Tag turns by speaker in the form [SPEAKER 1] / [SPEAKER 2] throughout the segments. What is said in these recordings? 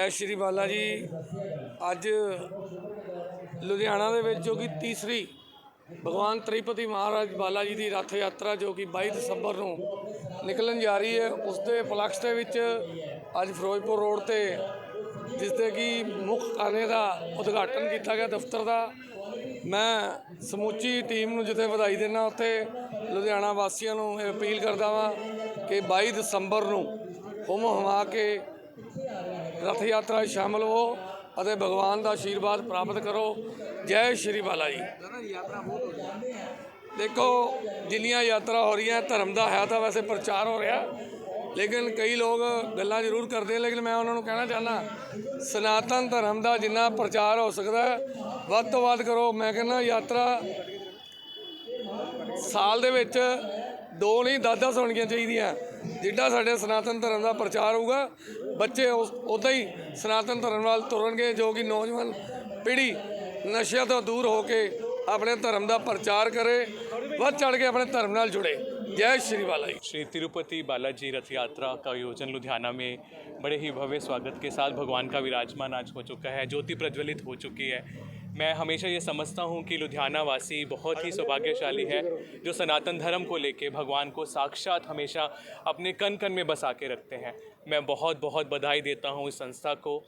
[SPEAKER 1] ਜੈ ਸ਼੍ਰੀ ਬਾਲਾ ਜੀ ਅੱਜ ਲੁਧਿਆਣਾ ਦੇ ਵਿੱਚ ਜੋ ਕਿ ਤੀਸਰੀ ਭਗਵਾਨ ਤ੍ਰਿਪਤੀ ਮਹਾਰਾਜ ਬਾਲਾ ਜੀ ਦੀ ਰੱਥ ਯਾਤਰਾ ਜੋ ਕਿ 22 ਦਸੰਬਰ ਨੂੰ ਨਿਕਲਣ ਜਾ ਰਹੀ ਹੈ, ਉਸ ਦੇ ਉਪਲਕਸ਼ ਦੇ ਵਿੱਚ ਅੱਜ ਫਿਰੋਜ਼ਪੁਰ ਰੋਡ ਤੇ ਜਿਸ ਦੇ ਕਿ ਮੁੱਖ ਕਾਰਨੇ ਦਾ ਉਦਘਾਟਨ ਕੀਤਾ ਗਿਆ, ਦਫ਼ਤਰ ਦਾ। ਮੈਂ ਸਮੁੱਚੀ ਟੀਮ ਨੂੰ ਜਿੱਥੇ ਵਧਾਈ ਦੇਣਾ ਉੱਥੇ ਲੁਧਿਆਣਾ ਵਾਸੀਆਂ ਨੂੰ ਇਹ ਅਪੀਲ ਕਰਦਾ ਵਾਂ ਕਿ 22 ਦਸੰਬਰ ਨੂੰ ਹੁਮ ਹਮਾ ਕੇ ਰਥ ਯਾਤਰਾ ਸ਼ਾਮਲ ਹੋ ਅਤੇ ਭਗਵਾਨ ਦਾ ਆਸ਼ੀਰਵਾਦ ਪ੍ਰਾਪਤ ਕਰੋ ਜੈ ਸ਼੍ਰੀ ਬਾਲਾ ਜੀ ਦੇਖੋ ਜਿੰਨੀਆਂ ਯਾਤਰਾ ਹੋ ਰਹੀਆਂ ਧਰਮ ਦਾ ਹੈ ਤਾਂ ਵੈਸੇ ਪ੍ਰਚਾਰ ਹੋ ਰਿਹਾ ਲੇਕਿਨ ਕਈ ਲੋਕ ਗੱਲਾਂ ਜ਼ਰੂਰ ਕਰਦੇ ਲੇਕਿਨ ਮੈਂ ਉਹਨਾਂ ਨੂੰ ਕਹਿਣਾ ਚਾਹੁੰਦਾ ਸਨਾਤਨ ਧਰਮ ਦਾ ਜਿੰਨਾ ਪ੍ਰਚਾਰ ਹੋ ਸਕਦਾ ਵੱਧ ਤੋਂ ਵੱਧ ਕਰੋ ਮੈਂ ਕਹਿੰਦਾ ਯਾਤਰਾ ਸਾਲ ਦੇ ਵਿੱਚ ਦੋ ਨਹੀਂ 10-10 ਹੋਣੀਆਂ ਚਾਹੀਦੀਆਂ ਜਿੱਡਾ ਸਾਡੇ ਸਨਾਤਨ ਧਰਮ ਦਾ ਪ੍ਰਚਾਰ ਹੋਊਗਾ ਬੱਚੇ ਉਦਾਂ ਹੀ ਸਨਾਤਨ ਧਰਮ ਨਾਲ ਤੁਰਨਗੇ ਜੋ ਕਿ ਨੌਜਵਾਨ ਪੀੜ੍ਹੀ ਨਸ਼ਿਆਂ ਤੋਂ ਦੂਰ ਹੋ ਕੇ ਆਪਣੇ ਧਰਮ ਦਾ ਪ੍ਰਚਾਰ ਕਰੇ ਵੱਧ ਚੜ ਕੇ ਆਪਣੇ ਧਰਮ ਨਾਲ ਜੁੜੇ ਜੈ ਸ਼੍ਰੀ ਬਾਲਾ ਜੀ
[SPEAKER 2] श्री तिरुपति बालाजी रथ यात्रा का आयोजन लुधियाना में बड़े ही भव्य स्वागत के साथ भगवान का विराजमान आज हो चुका है ज्योति प्रज्वलित हो चुकी है मैं हमेशा ये समझता हूँ कि लुधियाना वासी बहुत ही सौभाग्यशाली है, जो सनातन धर्म को लेके भगवान को साक्षात हमेशा अपने कन कन में बसा के रखते हैं। मैं बहुत बहुत बधाई देता हूँ इस संस्था को,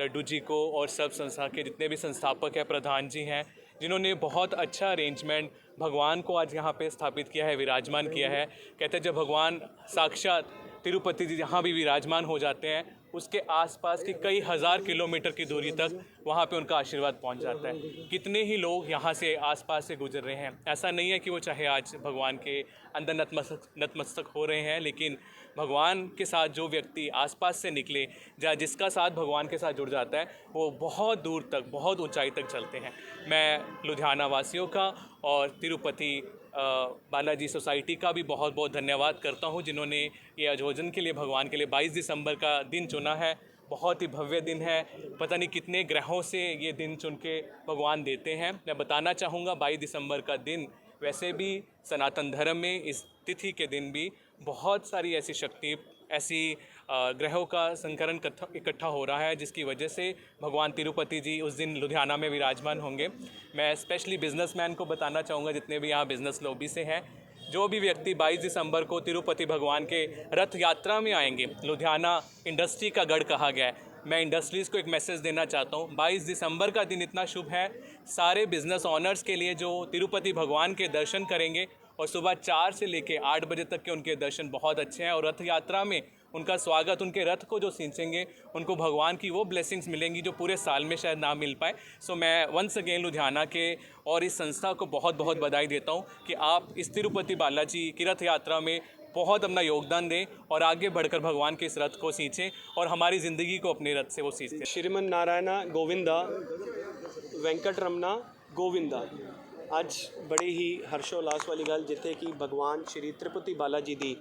[SPEAKER 2] लड्डू जी को और सब संस्था के जितने भी संस्थापक हैं, प्रधान जी हैं, जिन्होंने बहुत अच्छा अरेंजमेंट भगवान को आज यहाँ पे स्थापित किया है, विराजमान किया है। कहते हैं जब भगवान साक्षात तिरुपति जी जहाँ भी विराजमान हो जाते हैं उसके आसपास की कई हज़ार किलोमीटर की दूरी तक वहाँ पे उनका आशीर्वाद पहुँच जाता है। कितने ही लोग यहाँ से आसपास से गुजर रहे हैं, ऐसा नहीं है कि वो चाहे आज भगवान के अंदर नतमस्तक नतमस्तक हो रहे हैं, लेकिन भगवान के साथ जो व्यक्ति आसपास से निकले या जिसका साथ भगवान के साथ जुड़ जाता है, वो बहुत दूर तक, बहुत ऊंचाई तक चलते हैं। मैं लुधियाना वासियों का और तिरुपति बालाजी सोसाइटी का भी बहुत बहुत धन्यवाद करता हूँ, जिन्होंने ये आयोजन के लिए, भगवान के लिए 22 दिसंबर का दिन चुना है। बहुत ही भव्य दिन है। पता नहीं कितने ग्रहों से ये दिन चुन के भगवान देते हैं। मैं बताना चाहूँगा 22 दिसंबर का दिन वैसे भी सनातन धर्म में इस तिथि के दिन भी बहुत सारी ऐसी शक्ति, ऐसी ग्रहों का संकरण इकट्ठा- हो रहा है, जिसकी वजह से भगवान तिरुपति जी उस दिन लुधियाना में विराजमान होंगे। मैं स्पेशली बिजनेसमैन को बताना चाहूँगा, जितने भी यहाँ बिज़नेस लॉबी से हैं। जो भी व्यक्ति 22 दिसंबर को तिरुपति भगवान के रथ यात्रा में आएँगे, लुधियाना इंडस्ट्री का गढ़ कहा गया है। मैं इंडस्ट्रीज़ को एक मैसेज देना चाहता हूँ। 22 दिसंबर का दिन इतना शुभ है, सारे बिज़नेस ऑनर्स के लिए जो तिरुपति भगवान के दर्शन करेंगे, और सुबह चार से लेकर आठ बजे तक के उनके दर्शन बहुत अच्छे हैं, और रथ यात्रा में उनका स्वागत उनके रथ को जो सींचेंगे उनको भगवान की वो ब्लेसिंग्स मिलेंगी जो पूरे साल में शायद ना मिल पाए सो मैं वंस अगेन लुधियाना के और इस संस्था को बहुत बहुत बधाई देता हूँ कि आप इस तिरुपति बालाजी की रथ यात्रा में बहुत अपना योगदान दें और आगे बढ़कर भगवान के इस रथ को सींचें और हमारी ज़िंदगी को अपने रथ से वो सींचते
[SPEAKER 3] ਸ਼੍ਰੀਮਨ ਨਾਰਾਇਣਾ ਗੋਵਿੰਦਾ ਵੈਂਕਟ ਰਮਨਾ ਗੋਵਿੰਦਾ ਅੱਜ ਬੜੀ ਹੀ ਹਰਸ਼ੋਲਾਸ ਵਾਲੀ ਗੱਲ ਜਿੱਥੇ ਕਿ ਭਗਵਾਨ ਸ਼੍ਰੀ ਤ੍ਰਿਪਤੀ ਬਾਲਾ ਜੀ ਦੀ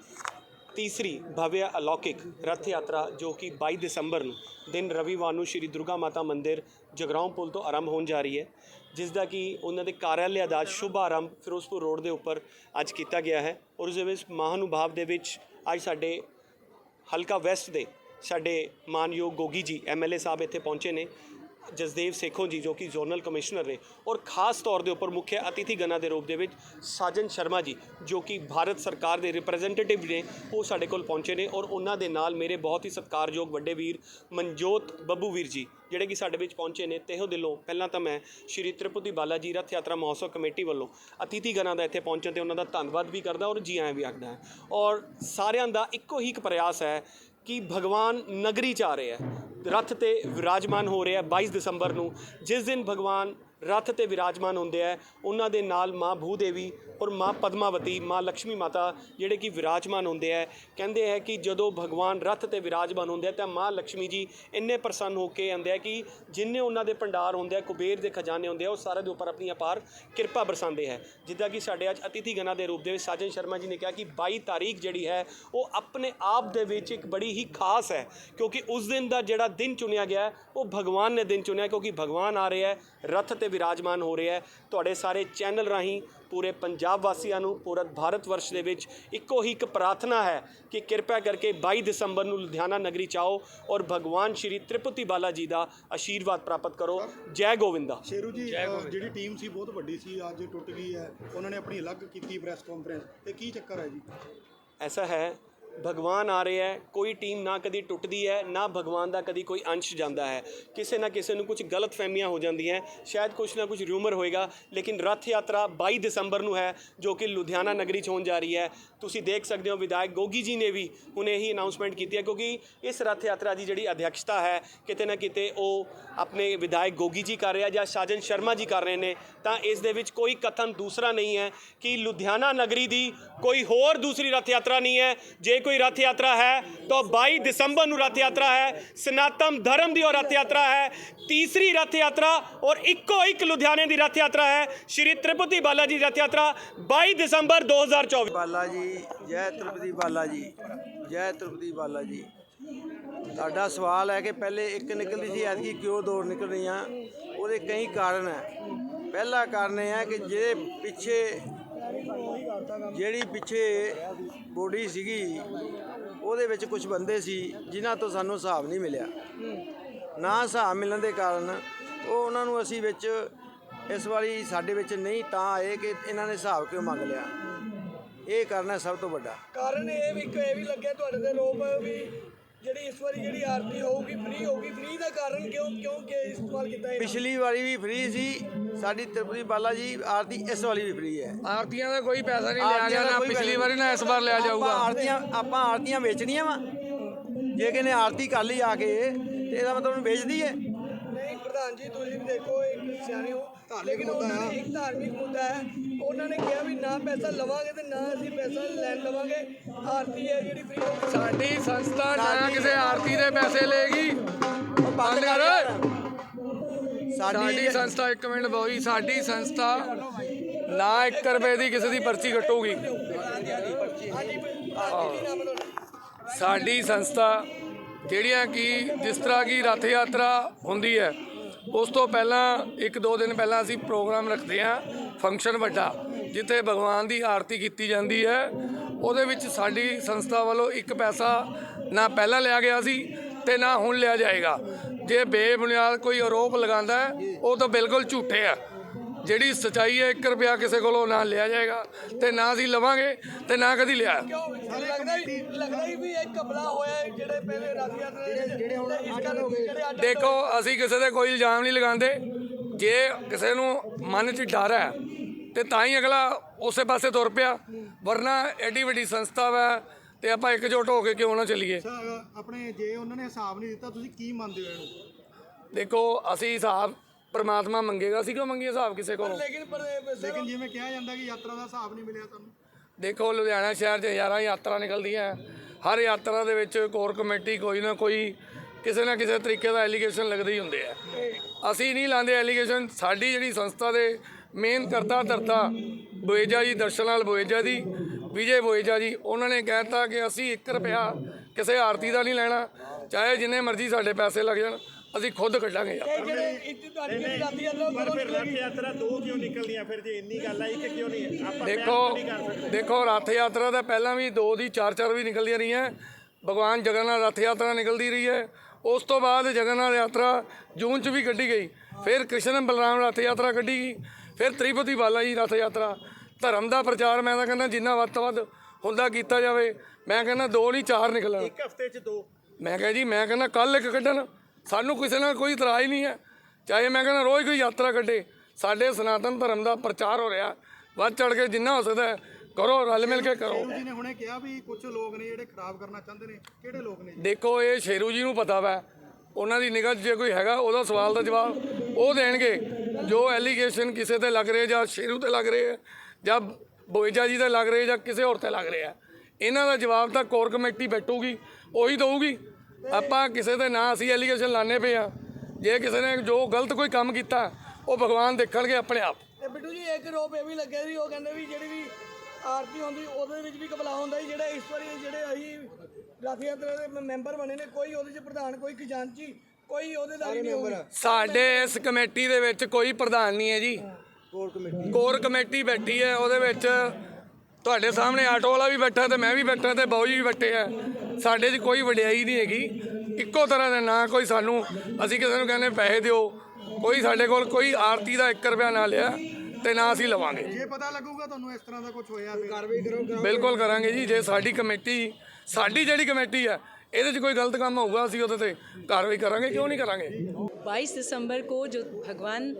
[SPEAKER 3] ਤੀਸਰੀ ਭਵਯ ਅਲੌਕਿਕ ਰਥ ਯਾਤਰਾ ਜੋ ਕਿ 22 ਦਸੰਬਰ ਨੂੰ ਦਿਨ ਰਵੀਵਾਰ ਨੂੰ ਸ਼੍ਰੀ ਦੁਰਗਾ ਮਾਤਾ ਮੰਦਿਰ ਜਗਰਾਉਂ ਪੁਲ ਤੋਂ ਆਰੰਭ ਹੋਣ ਜਾ ਰਹੀ ਹੈ ਜਿਸ ਦਾ ਕਿ ਉਹਨਾਂ ਦੇ ਕਾਰਿਆਲय ਦਾ ਸ਼ੁਭ ਆਰੰਭ ਫਿਰੋਜ਼ਪੁਰ ਰੋਡ ਦੇ ਉੱਪਰ ਅੱਜ ਕੀਤਾ ਗਿਆ ਹੈ ਔਰ ਉਸ ਦੇ ਵਿੱਚ ਮਹਾਨੁਭਾਵ ਦੇ ਵਿੱਚ ਅੱਜ ਸਾਡੇ ਹਲਕਾ ਵੈਸਟ ਦੇ ਸਾਡੇ ਮਾਨਯੋਗ ਗੋਗੀ ਜੀ ਐਮਐਲਏ ਸਾਹਿਬ ਇੱਥੇ ਪਹੁੰਚੇ ਨੇ ਜਸਦੇਵ ਸੇਖੋਂ ਜੀ ਜੋ ਕਿ ਜ਼ੋਨਲ ਕਮਿਸ਼ਨਰ ਨੇ ਔਰ ਖਾਸ ਤੌਰ ਦੇ ਉੱਪਰ ਮੁੱਖ ਅਤਿਥੀ ਗਣਾ ਦੇ ਰੂਪ ਦੇ ਵਿੱਚ ਸਾਜਨ ਸ਼ਰਮਾ ਜੀ ਜੋ ਕਿ ਭਾਰਤ ਸਰਕਾਰ ਦੇ ਰਿਪਰੈਜ਼ੈਂਟੇਟਿਵ ਨੇ, ਉਹ ਸਾਡੇ ਕੋਲ ਪਹੁੰਚੇ ਨੇ ਔਰ ਉਹਨਾਂ ਦੇ ਨਾਲ ਮੇਰੇ ਬਹੁਤ ਹੀ ਸਤਿਕਾਰਯੋਗ ਵੱਡੇ ਵੀਰ ਮਨਜੋਤ ਬੱਬੂ ਵੀਰ ਜੀ, ਜਿਹੜੇ ਕਿ ਸਾਡੇ ਵਿੱਚ ਪਹੁੰਚੇ ਨੇ। ਤਹਿਓ ਦਿਲੋਂ ਪਹਿਲਾਂ ਤਾਂ ਮੈਂ ਸ਼੍ਰੀ ਤ੍ਰਿਪਤੀ ਬਾਲਾ ਜੀ ਰਥ ਯਾਤਰਾ ਮਹੋਤਸਵ ਕਮੇਟੀ ਵੱਲੋਂ ਅਤਿਥੀ ਗਣਾਂ ਦਾ ਇੱਥੇ ਪਹੁੰਚਣ ਤੇ ਉਹਨਾਂ ਦਾ ਧੰਨਵਾਦ ਵੀ ਕਰਦਾ ਔਰ ਜੀ ਆਇਆਂ ਵੀ ਆਖਦਾ ਹਾਂ। ਔਰ ਸਾਰਿਆਂ ਦਾ ਇੱਕੋ ਹੀ ਇੱਕ ਪ੍ਰਯਾਸ ਹੈ ਕਿ ਭਗਵਾਨ ਨਗਰੀ ਚ ਆ ਰਹੇ ਹੈ ਰੱਥ ਤੇ ਵਿਰਾਜਮਾਨ ਹੋ ਰਿਹਾ ਹੈ 22 ਦਸੰਬਰ ਨੂੰ। ਜਿਸ ਦਿਨ ਭਗਵਾਨ ਰੱਥ ਤੇ ਵਿਰਾਜਮਾਨ ਹੁੰਦੇ ਆ। ਉਹਨਾਂ ਦੇ ਨਾਲ ਮਾਂ ਭੂ ਦੇਵੀ ਔਰ ਮਾਂ ਪਦਮਾਵਤੀ, ਮਾਂ ਲక్ష్ਮੀ ਮਾਤਾ ਜਿਹੜੇ ਕਿ ਵਿਰਾਜਮਾਨ ਹੁੰਦੇ ਆ। ਕਹਿੰਦੇ ਹੈ ਕਿ ਜਦੋਂ ਭਗਵਾਨ ਰੱਥ ਤੇ ਵਿਰਾਜਮਾਨ ਹੁੰਦੇ ਆ ਤਾਂ ਮਾਂ ਲక్ష్ਮੀ ਜੀ ਇੰਨੇ ਪ੍ਰਸੰਨ ਹੋ ਕੇ ਆਉਂਦੇ ਆ ਕਿ ਜਿੰਨੇ ਉਹਨਾਂ ਦੇ ਭੰਡਾਰ ਹੁੰਦੇ ਆ, ਕੁਬੇਰ ਦੇ ਖਜ਼ਾਨੇ ਹੁੰਦੇ ਆ, ਉਹ ਸਾਰੇ ਦੇ ਉੱਪਰ ਆਪਣੀ ਅਪਾਰ ਕਿਰਪਾ ਬਰਸਾਉਂਦੇ ਹੈ ਜਿੱਦਾਂ ਕਿ ਸਾਡੇ ਅੱਜ ਅਤਿਥੀ ਗਣਾ ਦੇ ਰੂਪ ਦੇ ਵਿੱਚ ਸਾਜਨ ਸ਼ਰਮਾ ਜੀ ਨੇ ਕਿਹਾ ਕਿ 22 ਤਾਰੀਖ ਜਿਹੜੀ ਹੈ, ਉਹ ਆਪਣੇ ਆਪ ਦੇ ਵਿੱਚ ਇੱਕ ਬੜੀ ਹੀ ਖਾਸ ਹੈ, ਕਿਉਂਕਿ ਉਸ ਦਿਨ ਦਾ ਜਿਹੜਾ ਦਿਨ ਚੁਣਿਆ ਗਿਆ, ਉਹ ਭਗਵਾਨ ਨੇ ਦਿਨ ਚੁਣਿਆ ਕਿਉਂਕਿ ਭਗਵਾਨ ਆ ਰਿਹਾ ਹੈ ਰੱਥ ਤੇ ਵਿਰਾਜਮਾਨ ਹੋ ਰਿਹਾ ਹੈ। ਤੁਹਾਡੇ ਸਾਰੇ ਚੈਨਲ ਰਾਹੀਂ ਪੂਰੇ ਪੰਜਾਬ ਵਾਸੀਆਂ ਨੂੰ ਪੂਰੇ ਭਾਰਤ ਵਰਸ਼ ਦੇ ਵਿੱਚ ਇੱਕੋ ਹੀ ਇੱਕ ਪ੍ਰਾਰਥਨਾ ਹੈ ਕਿ ਕਿਰਪਾ ਕਰਕੇ 22 ਦਸੰਬਰ ਨੂੰ ਲੁਧਿਆਣਾ ਨਗਰੀ 'ਚ ਆਓ ਔਰ ਭਗਵਾਨ ਸ਼੍ਰੀ ਤ੍ਰਿਪਤੀ ਬਾਲਾ ਜੀ ਦਾ ਆਸ਼ੀਰਵਾਦ ਪ੍ਰਾਪਤ ਕਰੋ। ਜੈ ਗੋਵਿੰਦਾ।
[SPEAKER 4] ਸ਼ੇਰੂ ਜੀ ਜਿਹੜੀ ਟੀਮ ਸੀ ਬਹੁਤ ਵੱਡੀ ਸੀ ਅੱਜ ਟੁੱਟ ਗਈ ਹੈ। ਉਹਨਾਂ ਨੇ ਆਪਣੀ ਅਲੱਗ ਕੀਤੀ ਪ੍ਰੈਸ ਕਾਨਫਰੰਸ ਤੇ ਕੀ ਚੱਕਰ ਹੈ ਜੀ?
[SPEAKER 3] ਐਸਾ ਹੈ ਭਗਵਾਨ ਆ ਰਿਹਾ ਹੈ, ਕੋਈ ਟੀਮ ਨਾ ਕਦੀ ਟੁੱਟਦੀ ਹੈ, ਨਾ ਭਗਵਾਨ ਦਾ ਕਦੀ ਕੋਈ ਅੰਸ਼ ਜਾਂਦਾ ਹੈ। ਕਿਸੇ ਨਾ ਕਿਸੇ ਨੂੰ ਕੁਝ ਗਲਤ ਫਹਿਮੀਆਂ ਹੋ ਜਾਂਦੀਆਂ ਸ਼ਾਇਦ ਕੁਝ ਨਾ ਕੁਝ ਰੂਮਰ ਹੋਏਗਾ, ਲੇਕਿਨ ਰੱਥ ਯਾਤਰਾ 22 ਦਸੰਬਰ ਨੂੰ ਹੈ, ਜੋ ਕਿ ਲੁਧਿਆਣਾ ਨਗਰੀ 'ਚ ਹੋਣ ਜਾ ਰਹੀ ਹੈ। ਤੁਸੀਂ ਦੇਖ ਸਕਦੇ ਹੋ ਵਿਧਾਇਕ ਗੋਗੀ ਜੀ ਨੇ ਵੀ ਹੁਣੇ ਹੀ ਅਨਾਉਂਸਮੈਂਟ ਕੀਤੀ ਹੈ, ਕਿਉਂਕਿ ਇਸ ਰੱਥ ਯਾਤਰਾ ਦੀ ਜਿਹੜੀ ਅਧਿਕਸ਼ਤਾ ਹੈ, ਕਿਤੇ ਨਾ ਕਿਤੇ ਉਹ ਆਪਣੇ ਵਿਧਾਇਕ ਗੋਗੀ ਜੀ ਕਰ ਰਿਹਾ ਜਾਂ ਸਾਜਨ ਸ਼ਰਮਾ ਜੀ ਕਰ ਰਹੇ ਨੇ, ਤਾਂ ਇਸ ਦੇ ਵਿੱਚ ਕੋਈ ਕਥਨ ਦੂਸਰਾ ਨਹੀਂ ਹੈ ਕਿ ਲੁਧਿਆਣਾ ਨਗਰੀ ਦੀ ਕੋਈ ਹੋਰ ਦੂਸਰੀ ਰਥ ਯਾਤਰਾ ਨਹੀਂ ਹੈ। ਜੇ ਕੋਈ ਰੱਥ ਯਾਤਰਾ ਹੈ, ਤਾਂ 22 ਦਸੰਬਰ ਨੂੰ ਰੱਥ ਯਾਤਰਾ ਹੈ, ਸਨਾਤਨ ਧਰਮ ਦੀ ਉਹ ਰੱਥ ਯਾਤਰਾ ਹੈ, ਤੀਸਰੀ ਰਥ ਯਾਤਰਾ ਔਰ ਇੱਕੋ ਇੱਕ ਲੁਧਿਆਣੇ ਦੀ ਰਥ ਯਾਤਰਾ ਹੈ, ਸ਼੍ਰੀ ਤ੍ਰਿਪਤੀ ਬਾਲਾ ਜੀ ਰਥ ਯਾਤਰਾ 22 ਦਸੰਬਰ 2024
[SPEAKER 5] ਬਾਲਾ ਜੀ, ਜੈ ਤ੍ਰਿਪਤੀ ਬਾਲਾ ਜੀ, ਜੈ ਤ੍ਰਿਪਤੀ ਬਾਲਾ ਜੀ। ਸਾਡਾ ਸਵਾਲ ਹੈ ਕਿ ਪਹਿਲੇ ਇੱਕ ਨਿਕਲਦੀ ਸੀ, ਐਤਕੀ ਕਿਉਂ ਦੋ ਨਿਕਲ ਰਹੀਆਂ ਉਹਦੇ ਕਈ ਕਾਰਨ ਹੈ। ਪਹਿਲਾ ਕਾਰਨ ਇਹ ਹੈ ਕਿ ਜਿਹੜੇ ਪਿੱਛੇ, ਜਿਹੜੀ ਪਿੱਛੇ ਬੋਡੀ ਸੀਗੀ, ਉਹਦੇ ਵਿੱਚ ਕੁਝ ਬੰਦੇ ਸੀ, ਜਿਨ੍ਹਾਂ ਤੋਂ ਸਾਨੂੰ ਹਿਸਾਬ ਨਹੀਂ ਮਿਲਿਆ। ਨਾ ਹਿਸਾਬ ਮਿਲਣ ਦੇ ਕਾਰਨ ਉਹ ਉਹਨਾਂ ਨੂੰ ਅਸੀਂ ਵਿੱਚ ਇਸ ਵਾਰੀ ਸਾਡੇ ਵਿੱਚ ਨਹੀਂ ਤਾਂ ਆਏ ਕਿ ਇਹਨਾਂ ਨੇ ਹਿਸਾਬ ਕਿਉਂ ਮੰਗ ਲਿਆ। ਇਹ ਕਾਰਨ ਹੈ ਸਭ ਤੋਂ ਵੱਡਾ।
[SPEAKER 6] ਕਾਰਨ ਇਹ ਵੀ ਇਹ ਵੀ ਲੱਗਿਆ ਤੁਹਾਡੇ ਤੇ ਰੋਪ ਵੀ ਜਿਹੜੀ ਇਸ ਵਾਰੀ ਜਿਹੜੀ ਆਰਤੀ ਹੋਊਗੀ ਫ੍ਰੀ ਹੋਊਗੀ ਫ੍ਰੀ ਦਾ ਕਾਰਨ ਕਿਉਂ ਕਿਉਂ ਕਿ ਇਸਤੇਮਾਲ ਕੀਤਾ ਹੈ
[SPEAKER 5] ਪਿਛਲੀ ਵਾਰੀ ਵੀ ਫ੍ਰੀ ਸੀ ਸਾਡੀ ਤਿਰੂਪਤੀ ਬਾਲਾ ਜੀ ਆਰਤੀ ਇਸ ਵਾਰੀ ਵੀ ਫ੍ਰੀ ਹੈ।
[SPEAKER 1] ਆਰਤੀਆਂ ਦਾ ਕੋਈ ਪੈਸਾ ਨਹੀਂ ਲਿਆ ਗਿਆ ਨਾ ਪਿਛਲੀ ਵਾਰੀ ਨਾ ਇਸ ਵਾਰ ਲਿਆ
[SPEAKER 5] ਆਪਾਂ
[SPEAKER 1] ਜਾਊਗਾ।
[SPEAKER 5] ਆਰਤੀਆਂ ਆਪਾਂ ਆਰਤੀਆਂ ਵੇਚਣੀਆਂ ਵਾ। ਜੇ ਕਿਸੇ ਨੇ ਆਰਤੀ ਕਰ ਲਈ ਆ ਕੇ ਤੇ ਇਹਦਾ ਮਤਲਬ ਉਹਨੂੰ ਵੇਚ ਦਈਏ
[SPEAKER 6] ਨਹੀਂ ਪ੍ਰਧਾਨ ਜੀ ਤੁਸੀਂ ਵੀ ਦੇਖੋ ਇੱਕ ਸਿਆਣੇ ਹੋ ਲੇਕਿਨ ਉਹਨਾਂ ਨੇ ਇੱਕ ਧਾਰਮਿਕ ਮੁੱਦਾ ਹੈ। ਉਹਨਾਂ ਨੇ ਕਿਹਾ ਵੀ ਨਾ ਪੈਸਾ ਲਵਾਂਗੇ ਤੇ ਨਾ ਅਸੀਂ ਪੈਸਾ ਲੈਣ ਲਵਾਂਗੇ ਆਰਤੀ ਹੈ ਜਿਹੜੀ ਫ੍ਰੀ
[SPEAKER 1] ਸਾਡੀ ਸੰਸਥਾ ਨਾ ਕਿਸੇ ਆਰਤੀ ਦੇ ਪੈਸੇ ਲਏਗੀ। ਬੰਦ ਕਰ। ਸਾਡੀ
[SPEAKER 5] ਸਾਡੀ
[SPEAKER 1] ਸੰਸਥਾ ਇੱਕ ਮਿੰਟ ਬੋਈ ਸਾਡੀ ਸੰਸਥਾ ਨਾ 1 ਰੁਪਏ ਦੀ ਕਿਸੇ ਦੀ ਪਰਚੀ ਕੱਟੂਗੀ। ਸਾਡੀ ਸੰਸਥਾ ਜਿਹੜੀਆਂ ਕਿ ਜਿਸ ਤਰ੍ਹਾਂ ਕਿ ਰੱਥ ਯਾਤਰਾ ਹੁੰਦੀ ਹੈ ਉਸ ਤੋਂ ਪਹਿਲਾਂ, ਇੱਕ ਦੋ ਦਿਨ ਪਹਿਲਾਂ ਅਸੀਂ ਪ੍ਰੋਗਰਾਮ ਰੱਖਦੇ ਹਾਂ ਫੰਕਸ਼ਨ ਵੱਡਾ, ਜਿੱਥੇ ਭਗਵਾਨ ਦੀ ਆਰਤੀ ਕੀਤੀ ਜਾਂਦੀ ਹੈ। ਉਹਦੇ ਵਿੱਚ ਸਾਡੀ ਸੰਸਥਾ ਵੱਲੋਂ ਇੱਕ ਪੈਸਾ ਨਾ ਪਹਿਲਾਂ ਲਿਆ ਗਿਆ ਸੀ ਤੇ ਨਾ ਹੁਣ ਲਿਆ ਜਾਏਗਾ। ਜੇ ਬੇਬੁਨਿਆਦ ਕੋਈ ਆਰੋਪ ਲਗਾਉਂਦਾ ਹੈ, ਉਹ ਤਾਂ ਬਿਲਕੁਲ ਝੂਠੇ ਆ। ਜਿਹੜੀ ਸਚਾਈ ਹੈ 1 ਰੁਪਿਆ ਕਿਸੇ ਕੋਲੋਂ ਨਾ ਲਿਆ ਜਾਏਗਾ ਤੇ ਨਾ ਅਸੀਂ ਲਵਾਂਗੇ ਤੇ ਨਾ ਕਦੀ ਲਿਆ।
[SPEAKER 6] ਲੱਗਦਾ ਹੀ ਲੱਗਦਾ ਹੀ ਵੀ ਇਹ ਕਬਲਾ ਹੋਇਆ ਹੈ ਜਿਹੜੇ ਪਹਿਲੇ ਰਾਤ ਯਾਤਰਾ ਦੇ ਜਿਹੜੇ ਹੁਣ ਇਸ ਕਰਕੇ ਜਿਹੜੇ ਅੱਡ
[SPEAKER 1] ਦੇਖੋ ਅਸੀਂ ਕਿਸੇ ਤੇ ਕੋਈ ਇਲਜ਼ਾਮ ਨਹੀਂ ਲਗਾਉਂਦੇ। ਜੇ ਕਿਸੇ ਨੂੰ ਮਨ 'ਚ ਡਰ ਹੈ ਤੇ ਤਾਂ ਹੀ ਅਗਲਾ ਉਸੇ ਪਾਸੇ ਤੁਰ ਪਿਆ। ਵਰਨਾ ਐਡੀ ਵੱਡੀ ਸੰਸਥਾ ਵਾ ਤੇ ਆਪਾਂ ਇਕਜੁੱਟ ਹੋ ਕੇ ਕਿਉਂ ਨਾ ਚੱਲੀਏ?
[SPEAKER 4] ਅੱਛਾ, ਆਪਣੇ ਜੇ ਉਹਨਾਂ ਨੇ ਹਿਸਾਬ ਨਹੀਂ ਦਿੱਤਾ ਤੁਸੀਂ ਕੀ ਮੰਨਦੇ ਹੋ ਇਹਨੂੰ?
[SPEAKER 1] ਦੇਖੋ ਅਸੀਂ ਹਿਸਾਬ ਪ੍ਰਮਾਤਮਾ ਮੰਗੇਗਾ ਅਸੀਂ ਕਿਉਂ ਮੰਗੀਏ ਹਿਸਾਬ ਕਿਸੇ ਕੋਲੋਂ?
[SPEAKER 6] ਲੇਕਿਨ ਪਰ
[SPEAKER 4] ਲੇਕਿਨ ਜਿਵੇਂ ਕਿਹਾ ਜਾਂਦਾ ਕਿ ਯਾਤਰਾ ਦਾ ਹਿਸਾਬ ਨਹੀਂ ਮਿਲਿਆ ਤੁਹਾਨੂੰ
[SPEAKER 1] ਦੇਖੋ ਲੁਧਿਆਣਾ ਸ਼ਹਿਰ 'ਚ ਹਜ਼ਾਰਾਂ ਯਾਤਰਾ ਨਿਕਲਦੀਆਂ। ਹਰ ਯਾਤਰਾ ਦੇ ਵਿੱਚ ਕੋਰ ਕਮੇਟੀ ਕੋਈ ਨਾ ਕੋਈ ਕਿਸੇ ਨਾ ਕਿਸੇ ਤਰੀਕੇ ਦਾ ਐਲੀਗੇਸ਼ਨ ਲੱਗਦੇ ਹੀ ਹੁੰਦੇ ਆ। ਅਸੀਂ ਨਹੀਂ ਲਾਉਂਦੇ ਐਲੀਗੇਸ਼ਨ ਸਾਡੀ ਜਿਹੜੀ ਸੰਸਥਾ ਦੇ ਮੇਨ ਕਰਤਾ ਧਰਤਾ ਬੋਏਜਾ ਜੀ ਦਰਸ਼ਨ ਲਾਲ ਬੋਏਜਾ ਦੀ ਵਿਜੇ ਬੋਏਜਾ ਜੀ ਉਹਨਾਂ ਨੇ ਕਹਿਤਾ ਕਿ ਅਸੀਂ 1 ਰੁਪਿਆ ਕਿਸੇ ਆਰਤੀ ਦਾ ਨਹੀਂ ਲੈਣਾ। ਚਾਹੇ ਜਿੰਨੇ ਮਰਜ਼ੀ ਸਾਡੇ ਪੈਸੇ ਲੱਗ ਜਾਣ। ਅਸੀਂ ਖੁਦ ਕੱਢਾਂਗੇ ਯਾਰ।
[SPEAKER 6] ਇਹ ਜਿਹੜੇ ਇੱਕ ਤੁਹਾਡੀ ਜਿਹੜੀ ਰਾਤ ਯਾਤਰਾ
[SPEAKER 7] ਦੋ ਕਿਉਂ ਨਿਕਲਦੀਆਂ? ਫਿਰ ਜੇ ਇੰਨੀ ਗੱਲ ਆ ਇੱਕ ਕਿਉਂ ਨਹੀਂ? ਆਪਾਂ
[SPEAKER 1] ਦੇਖੋ ਦੇਖੋ ਰੱਥ ਯਾਤਰਾ ਤਾਂ ਪਹਿਲਾਂ ਵੀ ਦੋ ਦੀ ਚਾਰ ਚਾਰ ਵੀ ਨਿਕਲਦੀਆਂ ਰਹੀਆਂ। ਭਗਵਾਨ ਜਗਨਨਾਥ ਰੱਥ ਯਾਤਰਾ ਨਿਕਲਦੀ ਰਹੀ ਹੈ। ਉਸ ਤੋਂ ਬਾਅਦ ਜਗਨਨਾਥ ਯਾਤਰਾ ਜੂਨ ਚ ਵੀ ਕੱਢੀ ਗਈ। ਫਿਰ ਕ੍ਰਿਸ਼ਨ ਬਲਰਾਮ ਰੱਥ ਯਾਤਰਾ ਕੱਢੀ ਗਈ। ਫਿਰ ਤ੍ਰਿਪਤੀ ਬਾਲਾ ਜੀ ਰੱਥ ਯਾਤਰਾ। ਧਰਮ ਦਾ ਪ੍ਰਚਾਰ ਮੈਂ ਤਾਂ ਕਹਿੰਦਾ ਜਿੰਨਾ ਵੱਧ ਤੋਂ ਵੱਧ ਹੁੰਦਾ ਕੀਤਾ ਜਾਵੇ ਮੈਂ ਕਹਿੰਦਾ ਦੋ ਨਹੀਂ ਚਾਰ ਨਿਕਲਣ।
[SPEAKER 7] ਇੱਕ ਹਫ਼ਤੇ 'ਚ ਦੋ।
[SPEAKER 1] ਮੈਂ ਕਿਹਾ ਜੀ ਮੈਂ ਕਹਿੰਦਾ ਕੱਲ ਇੱਕ ਕੱਢਣ। ਸਾਨੂੰ ਕਿਸੇ ਨਾਲ ਕੋਈ ਇਤਰਾਜ਼ ਨਹੀਂ ਹੈ। ਚਾਹੇ ਮੈਂ ਕਹਿੰਦਾ ਰੋਜ਼ ਕੋਈ ਯਾਤਰਾ ਕੱਢੇ ਸਾਡੇ ਸਨਾਤਨ ਧਰਮ ਦਾ ਪ੍ਰਚਾਰ ਹੋ ਰਿਹਾ। ਵੱਧ ਚੜ ਕੇ ਜਿੰਨਾ ਹੋ ਸਕਦਾ ਕਰੋ ਰਲ ਮਿਲ ਕੇ ਕਰੋ।
[SPEAKER 4] ਸ਼ੇਰੂ ਜੀ ਨੇ ਹੁਣੇ ਕਿਹਾ ਵੀ ਕੁਝ ਲੋਕ ਨੇ ਜਿਹੜੇ ਖਰਾਬ ਕਰਨਾ ਚਾਹੁੰਦੇ ਨੇ ਕਿਹੜੇ ਲੋਕ ਨੇ?
[SPEAKER 1] ਦੇਖੋ ਇਹ ਸ਼ੇਰੂ ਜੀ ਨੂੰ ਪਤਾ ਵਾ। ਉਹਨਾਂ ਦੀ ਨਿਗਾਹ ਜੇ ਕੋਈ ਹੈਗਾ ਉਹਦਾ ਸਵਾਲ ਦਾ ਜਵਾਬ ਉਹ ਦੇਣਗੇ। ਜੋ ਐਲੀਗੇਸ਼ਨ ਕਿਸੇ ਤੇ ਲੱਗ ਰਹੇ ਜਾਂ ਸ਼ੇਰੂ ਤੇ ਲੱਗ ਰਹੇ ਹੈ ਜਾਂ ਬੋਏਜਾ ਜੀ ਤੇ ਲੱਗ ਰਹੇ ਜਾਂ ਕਿਸੇ ਹੋਰ ਤੇ ਲੱਗ ਰਿਹਾ ਇਹਨਾਂ ਦਾ ਜਵਾਬ ਤਾਂ ਕੋਰ ਕਮੇਟੀ ਬੈਠੂਗੀ ਉਹੀ ਦਊਗੀ। ਆਪਾਂ ਕਿਸੇ ਦੇ ਨਾਂ ਅਸੀਂ ਐਲੀਗੇਸ਼ਨ ਲਾਣੇ ਪਏ ਆ। ਜੇ ਕਿਸੇ ਨੇ ਜੋ ਗਲਤ ਕੋਈ ਕੰਮ ਕੀਤਾ ਉਹ ਭਗਵਾਨ ਦੇਖਣਗੇ ਆਪਣੇ ਆਪ।
[SPEAKER 6] ਤੇ ਬਿੱਟੂ ਜੀ ਇੱਕ ਰੋਪ ਇਹ ਵੀ ਲੱਗਿਆ ਸੀ ਉਹ ਕਹਿੰਦੇ ਵੀ ਜਿਹੜੀ ਵੀ ਆਰਤੀ ਹੁੰਦੀ ਉਹਦੇ ਵਿੱਚ ਵੀ ਕਬਲਾ ਹੁੰਦਾ ਸੀ ਜਿਹੜੇ ਇਸ ਵਾਰੀ ਜਿਹੜੇ ਅਸੀਂ ਰਾਥ ਯਾਤਰਾ ਦੇ ਮੈਂਬਰ ਬਣੇ ਨੇ ਕੋਈ ਉਹਦੇ ਚ ਪ੍ਰਧਾਨ ਕੋਈ ਖਜ਼ਾਨਚੀ ਕੋਈ ਅਹੁਦੇਦਾਰੀ ਨਹੀਂ ਹੋਊਗੀ।
[SPEAKER 1] ਸਾਡੇ ਇਸ ਕਮੇਟੀ ਦੇ ਵਿੱਚ ਕੋਈ ਪ੍ਰਧਾਨ ਨਹੀਂ ਹੈ ਜੀ।
[SPEAKER 5] Core committee.
[SPEAKER 1] ਕੋਰ ਕਮੇਟੀ ਬੈਠੀ ਹੈ ਉਹਦੇ ਵਿੱਚ ਤੁਹਾਡੇ ਸਾਹਮਣੇ ਆਟੋ ਵਾਲਾ ਵੀ ਬੈਠਾ ਤੇ ਮੈਂ ਵੀ ਬੈਠਾ ਤੇ ਬਾਊ ਜੀ ਵੀ ਬੈਠੇ ਆ। ਸਾਡੇ 'ਚ ਕੋਈ ਵਡਿਆਈ ਨਹੀਂ ਹੈਗੀ। ਇੱਕੋ ਤਰ੍ਹਾਂ ਦੇ ਨਾ ਕੋਈ ਸਾਨੂੰ ਅਸੀਂ ਕਿਸੇ ਨੂੰ ਕਹਿੰਦੇ ਪੈਸੇ ਦਿਓ। ਕੋਈ ਸਾਡੇ ਕੋਲ ਕੋਈ ਆਰਤੀ ਦਾ 1 ਰੁਪਿਆ ਨਾ ਲਿਆ ਤੇ ਨਾ ਅਸੀਂ ਲਵਾਂਗੇ।
[SPEAKER 4] ਜੇ ਪਤਾ ਲੱਗੂਗਾ ਤੁਹਾਨੂੰ ਇਸ ਤਰ੍ਹਾਂ ਦਾ ਕੁਝ ਹੋਇਆ ਤੇ ਕਾਰਵਾਈ
[SPEAKER 1] ਬਿਲਕੁਲ ਕਰਾਂਗੇ ਜੀ। ਜੇ ਸਾਡੀ ਕਮੇਟੀ ਸਾਡੀ ਜਿਹੜੀ ਕਮੇਟੀ ਹੈ ਇਹਦੇ 'ਚ ਕੋਈ ਗਲਤ ਕੰਮ ਹੋਊਗਾ ਅਸੀਂ ਉਹਦੇ ਤੇ ਕਾਰਵਾਈ ਕਰਾਂਗੇ ਕਿਉਂ ਨਹੀਂ ਕਰਾਂਗੇ?
[SPEAKER 8] 22 दिसंबर को जो भगवान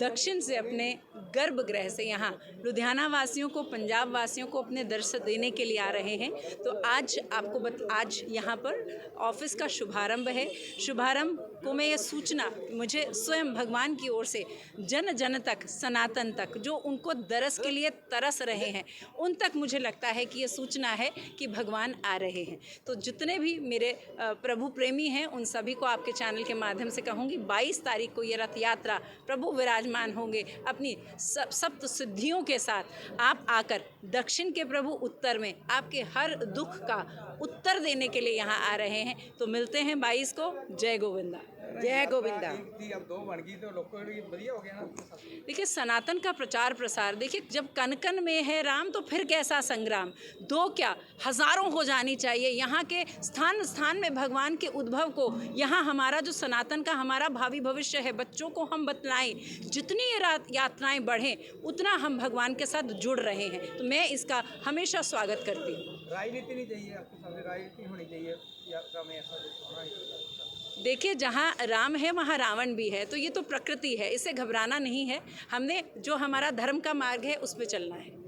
[SPEAKER 8] दक्षिण से अपने गर्भगृह से यहाँ लुधियाना वासियों को पंजाब वासियों को अपने दर्शन देने के लिए आ रहे हैं। तो आज आपको बत, आज यहाँ पर ऑफ़िस का शुभारंभ है। शुभारंभ को मैं ये सूचना मुझे स्वयं भगवान की ओर से जन जन तक सनातन तक जो उनको दरस के लिए तरस रहे हैं उन तक मुझे लगता है कि ये सूचना है कि भगवान आ रहे हैं। तो जितने भी मेरे प्रभु प्रेमी हैं उन सभी को आपके चैनल के माध्यम से कहूँगी 22 तारीख को ये रथ यात्रा प्रभु विराजमान होंगे अपनी सप्त सिद्धियों के साथ। आप आकर दक्षिण के प्रभु उत्तर में आपके हर दुख का उत्तर देने के लिए यहाँ आ रहे हैं। तो मिलते हैं 22 को। जय गोविंदा। जय गोविंदा। देखिए सनातन का प्रचार प्रसार देखिए जब कन कन में है राम तो फिर कैसा संग्राम? दो क्या? हज़ारों हो जानी चाहिए। यहाँ के स्थान स्थान में भगवान के उद्भव को यहाँ हमारा जो सनातन का हमारा भावी भविष्य है बच्चों को हम बतलाएँ जितनी ये यात्राएँ बढ़ें उतना हम भगवान के साथ जुड़ रहे हैं। तो मैं इसका हमेशा स्वागत करती हूँ।
[SPEAKER 5] राजनीति नहीं चाहिए आपके सामने राजनीति होनी चाहिए यात्रा में ऐसा होना
[SPEAKER 8] देखिए जहाँ राम है वहाँ रावण भी है तो ये तो प्रकृति है इसे घबराना नहीं है हमने जो हमारा धर्म का मार्ग है उस पर चलना है